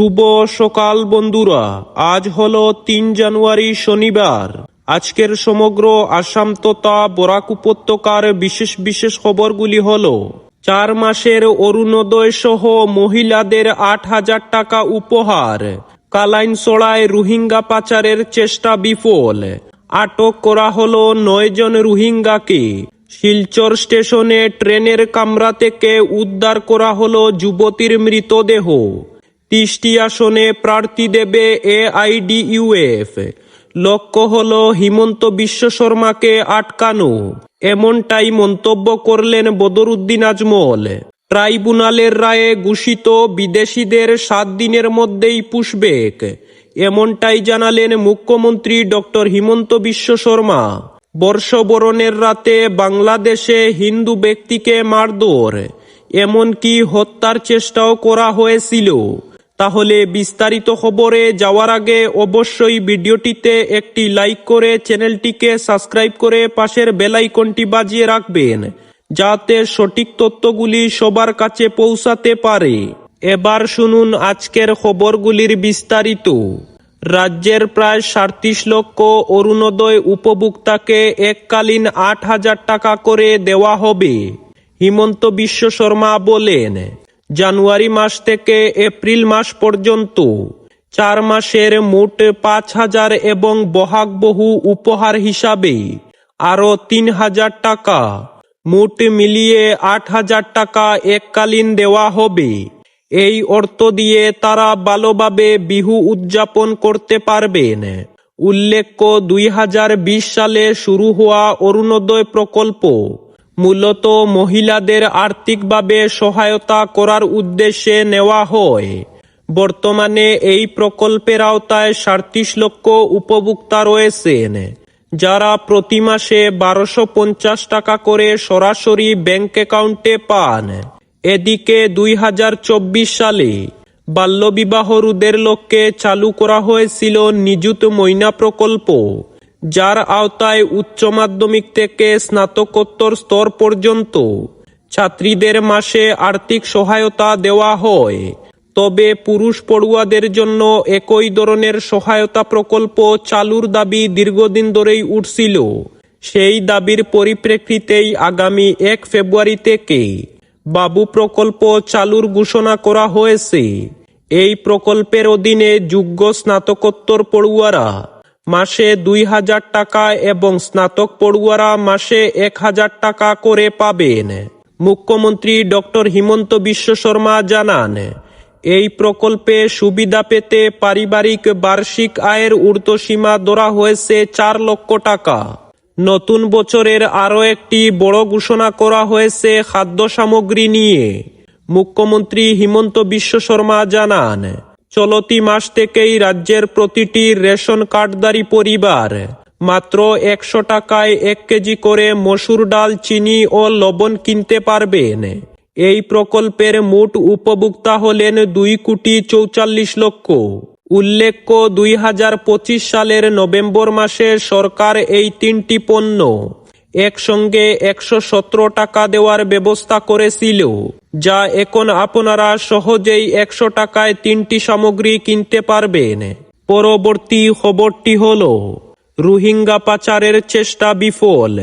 শুভ সকাল বন্ধুরা। আজ হলো তিন জানুয়ারি শনিবার। আজকের সমগ্র আসাম তথা বরাক উপত্যকার বিশেষ বিশেষ খবরগুলি হলো, চার মাসের অরুণোদয় সহ মহিলাদের আট হাজার টাকা উপহার, কালাইনসড়ায় রোহিঙ্গা পাচারের চেষ্টা বিফল, আটক করা হলো নয় জন রোহিঙ্গাকে, শিলচর স্টেশনে ট্রেনের কামরা থেকে উদ্ধার করা হলো যুবতীর মৃতদেহ। তিরিশটি আসনে প্রার্থী দেবে এ এআইডিইউএফ। লক্ষ্য হল হিমন্ত বিশ্ব শর্মাকে আটকানো। এমনটাই মন্তব্য করলেন বদরুদ্দিন আজমল। ট্রাইব্যুনালের রায়ে ঘোষিত বিদেশিদের সাত দিনের মধ্যেই পুষবেক। এমনটাই জানালেন মুখ্যমন্ত্রী ডক্টর হিমন্ত বিশ্ব শর্মা। বর্ষবরণের রাতে বাংলাদেশে হিন্দু ব্যক্তিকে মারধর। এমনকি হত্যার চেষ্টাও করা হয়েছিল। তাহলে বিস্তারিত খবরে যাওয়ার আগে অবশ্যই ভিডিওটিতে একটি লাইক করে চ্যানেলটিকে সাবস্ক্রাইব করে পাশের বেল আইকনটি বাজিয়ে রাখবেন, যাতে সঠিক তথ্যগুলি সবার কাছে পৌঁছাতে পারে। এবার শুনুন আজকের খবরগুলির বিস্তারিত। রাজ্যের প্রায় সাঁত্রিশ লক্ষ অরুণোদয় উপভোক্তাকে এককালীন আট হাজার টাকা করে দেওয়া হবে, হিমন্ত বিশ্ব শর্মা বলেন। জানুয়ারি মাস থেকে এপ্রিল মাস পর্যন্ত। চার মাসের মোট পাঁচ হাজার এবং বহাগ বহু উপহার হিসাবে আরও তিন হাজার টাকা। মোট মিলিয়ে আট হাজার টাকা এককালীন দেওয়া হবে। এই অর্থ দিয়ে তারা ভালোভাবে বিহু উদযাপন করতে পারবেন। উল্লেখ্য দুই হাজার বিশ সালে শুরু হওয়া অরুণোদয় প্রকল্প মূলত মহিলাদের আর্থিকভাবে সহায়তা করার উদ্দেশ্যে নেওয়া হয়। বর্তমানে এই প্রকল্পের আওতায় সাড়ত্রিশ লক্ষ উপভোক্তা রয়েছেন, যারা প্রতি মাসে বারোশো পঞ্চাশ টাকা করে সরাসরি ব্যাংক অ্যাকাউন্টে পান। এদিকে দুই হাজার চব্বিশ সালে বাল্যবিবাহ রোধের লক্ষ্যে চালু করা হয়েছিল নিযুত ময়না প্রকল্প। যার আওতায় উচ্চ মাধ্যমিক থেকে স্নাতকোত্তর স্তর পর্যন্ত ছাত্রীদের মাসে আর্থিক সহায়তা দেওয়া হয়। তবে পুরুষ পড়ুয়াদের জন্য একই ধরনের সহায়তা প্রকল্প চালুর দাবি দীর্ঘদিন ধরেই উঠছিল। সেই দাবির পরিপ্রেক্ষিতেই আগামী এক ফেব্রুয়ারি থেকে বাবু প্রকল্প চালুর ঘোষণা করা হয়েছে। এই প্রকল্পের অধীনে যোগ্য স্নাতকোত্তর পড়ুয়ারা মাসে দুই হাজার টাকা এবং স্নাতক পড়ুয়ারা মাসে এক হাজার টাকা করে পাবেন। মুখ্যমন্ত্রী ডক্টর হিমন্ত বিশ্ব শর্মা জানান, এই প্রকল্পে সুবিধা পেতে পারিবারিক বার্ষিক আয়ের ঊর্ধ্বসীমা ধরা হয়েছে চার লক্ষ টাকা। নতুন বছরের আরও একটি বড় ঘোষণা করা হয়েছে খাদ্য সামগ্রী নিয়ে। মুখ্যমন্ত্রী হিমন্ত বিশ্ব শর্মা জানান চলতি মাস থেকেই রাজ্যের প্রতিটি রেশন কার্ডধারী পরিবার মাত্র একশো টাকায় এক কেজি করে মসুর ডাল, চিনি ও লবণ কিনতে পারবেন। এই প্রকল্পের মোট উপভোক্তা হলেন দুই কোটি চৌচল্লিশ লক্ষ। উল্লেখ্য, দুই হাজার পঁচিশ সালের নভেম্বর মাসে সরকার এই তিনটি পণ্য একসঙ্গে একশো সতেরো টাকা দেওয়ার ব্যবস্থা করেছিল, যা এখন আপনারা সহজেই একশো টাকায় তিনটি সামগ্রী কিনতে পারবেন। পরবর্তী খবরটি হল, রোহিঙ্গা পাচারের চেষ্টা বিফল।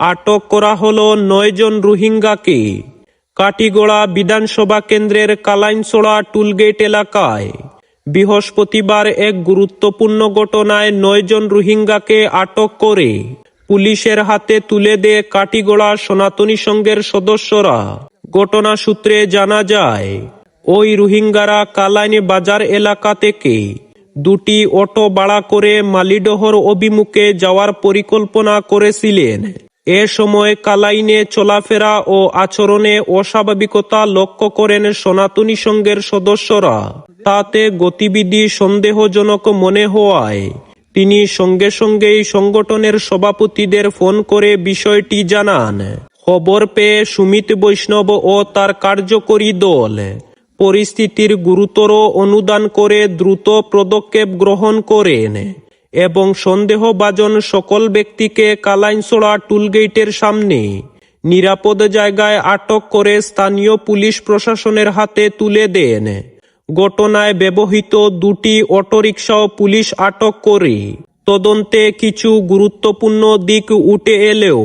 আটক করা হলো নয় জন রোহিঙ্গাকে। কাটিগড়া বিধানসভা কেন্দ্রের কালাইনসোড়া টুলগেট এলাকায় বৃহস্পতিবার এক গুরুত্বপূর্ণ ঘটনায় নয়জন রোহিঙ্গাকে আটক করে পুলিশের হাতে তুলে দেয় কাটিগড়া সনাতনী সংঘের সদস্যরা। ঘটনা সূত্রে জানা যায়, ওই রোহিঙ্গারা কালাইন বাজার এলাকা থেকে দুটি অটো ভাড়া করে মালিডহর অভিমুখে যাওয়ার পরিকল্পনা করেছিলেন। এ সময় কালাইনে চলাফেরা ও আচরণে অস্বাভাবিকতা লক্ষ্য করেন সনাতনী সংঘের সদস্যরা। তাতে গতিবিধি সন্দেহজনক মনে হওয়ায় তিনি সঙ্গে সঙ্গেই সংগঠনের সভাপতিদের ফোন করে বিষয়টি জানান। খবর পেয়ে সুমিত বৈষ্ণব ও তার কার্যকরী দল পরিস্থিতির গুরুতর অনুদান করে দ্রুত পদক্ষেপ গ্রহণ করেন এবং সন্দেহভাজন সকল ব্যক্তিকে কালাইনসোড়া টুলগেটের সামনে নিরাপদ জায়গায় আটক করে স্থানীয় পুলিশ প্রশাসনের হাতে তুলে দেন। ঘটনায় ব্যবহৃত দুটি অটোরিকশাও পুলিশ আটক করে। তদন্তে কিছু গুরুত্বপূর্ণ দিক উঠে এলেও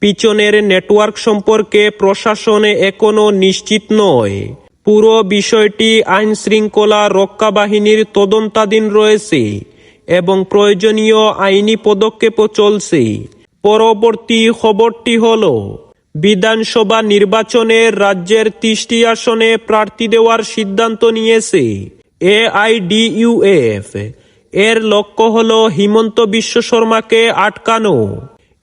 পিছনের নেটওয়ার্ক সম্পর্কে প্রশাসন এখনও নিশ্চিত নয়। পুরো বিষয়টি আইন শৃঙ্খলা রক্ষা বাহিনীর তদন্তাধীন রয়েছে এবং প্রয়োজনীয় আইনি পদক্ষেপও চলছে। পরবর্তী খবরটি হল বিধানসভা নির্বাচনে রাজ্যের তিরিশটি আসনে প্রার্থী দেওয়ার সিদ্ধান্ত নিয়েছে এআইডিইউএফ। এর লক্ষ্য হল হিমন্ত বিশ্ব শর্মাকে আটকানো।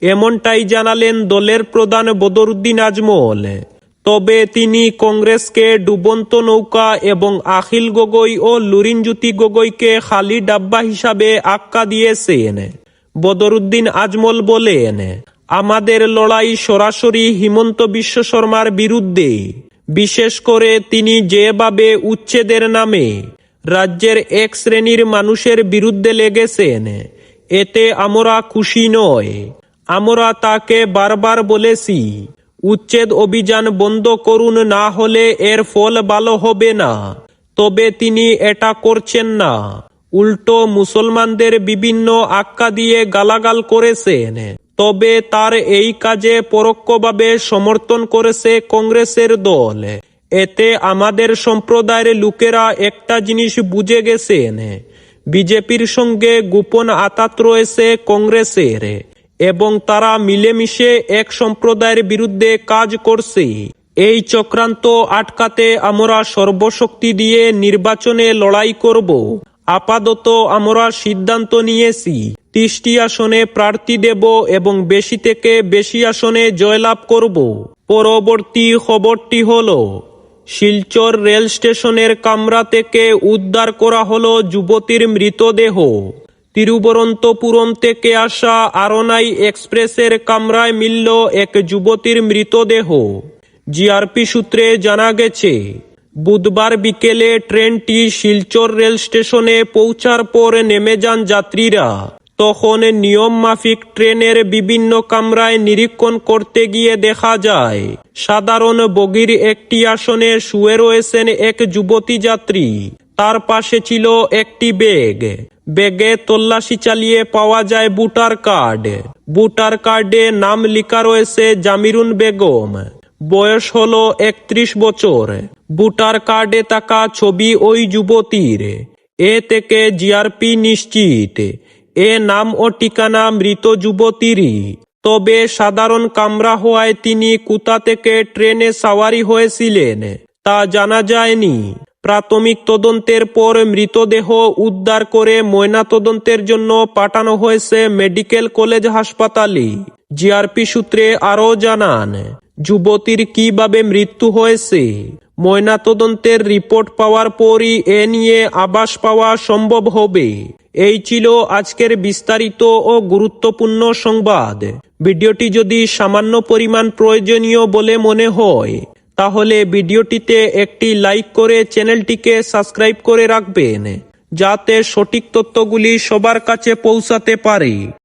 এমনটাই জানালেন দলের প্রধান বদরুদ্দিন আজমল। তবে তিনি কংগ্রেসকে ডুবন্ত নৌকা এবং আখিল গগৈ ও লুরিনজ্যোতি গগৈকে খালি ডাব্বা হিসাবে আক্কা দিয়েছেন। বদরুদ্দিন আজমল বলেন আমাদের লড়াই সরাসরি হিমন্ত বিশ্ব শর্মার বিরুদ্ধে। বিশেষ করে তিনি যেভাবে উচ্ছেদের নামে রাজ্যের এক শ্রেণির মানুষের বিরুদ্ধে লেগেছেন, এতে আমরা খুশি নয়। আমরা তাকে বারবার বলেছি, উচ্ছেদ অভিযান বন্ধ করুন, না হলে এর ফল ভালো হবে না। তবে তিনি এটা করছেন না। উল্টো মুসলমানদের বিভিন্ন আক্কা দিয়ে গালাগাল করেছেন। তবে তার এই কাজে পরোক্ষভাবে সমর্থন করেছে কংগ্রেসের দল। এতে আমাদের সম্প্রদায়ের লোকেরা একটা জিনিস বুঝে গেছেন। বিজেপির সঙ্গে গোপন আতাত রয়েছে কংগ্রেসের এবং তারা মিলেমিশে এক সম্প্রদায়ের বিরুদ্ধে কাজ করছে। এই চক্রান্ত আটকাতে আমরা সর্বশক্তি দিয়ে নির্বাচনে লড়াই করব। আপাতত আমরা সিদ্ধান্ত নিয়েছি তিরিশটি আসনে প্রার্থী দেব এবং বেশি থেকে বেশি আসনে জয়লাভ করব। পরবর্তী খবরটি হল, শিলচর রেল স্টেশনের কামরা থেকে উদ্ধার করা হলো যুবতীর মৃতদেহ। তিরুবনন্তপুরম থেকে আসা আরনাই এক্সপ্রেসের কামরায় মিলল এক যুবতীর মৃতদেহ। জিআরপি সূত্রে জানা গেছে বুধবার বিকেলে ট্রেনটি শিলচর রেল স্টেশনে পৌঁছার পর নেমে যান যাত্রীরা। তখন নিয়ম মাফিক ট্রেনের বিভিন্ন কামরায় নিরীক্ষণ করতে গিয়ে দেখা যায়, সাধারণ বগির একটি আসনে শুয়ে রয়েছেন এক যুবতী যাত্রী। তার পাশে ছিল একটি ব্যাগ। ব্যাগে তল্লাশি চালিয়ে পাওয়া যায় বুটার কার্ড। বুটার কার্ডে নাম লেখা রয়েছে জামিরুন বেগম। বয়স হলো একত্রিশ বছর। বুটার কার্ডে থাকা ছবি ওই যুবতীর। এ থেকে জিআরপি নিশ্চিত। এ নাম ও ঠিকানা মৃত যুবতীরই। তবে সাধারণ কামরা হওয়ায় তিনি কুতা থেকে ট্রেনে সাওয়ারি হয়েছিলেন তা জানা যায়নি। প্রাথমিক তদন্তের পর মৃতদেহ উদ্ধার করে ময়না তদন্তের জন্য পাঠানো হয়েছে মেডিকেল কলেজ হাসপাতালে। জিআরপি সূত্রে আরও জানান যুবতীর কীভাবে মৃত্যু হয়েছে? ময়না তদন্তের রিপোর্ট পাওয়ার পরই এ নিয়ে আবাস পাওয়া সম্ভব হবে। এই ছিল আজকের বিস্তারিত ও গুরুত্বপূর্ণ সংবাদ। ভিডিওটি যদি সামান্য পরিমাণ প্রয়োজনীয় বলে মনে হয়, তাহলে ভিডিওটিতে একটি লাইক করে চ্যানেলটিকে সাবস্ক্রাইব করে রাখবেন, যাতে সঠিক তথ্যগুলি সবার কাছে পৌঁছাতে পারে।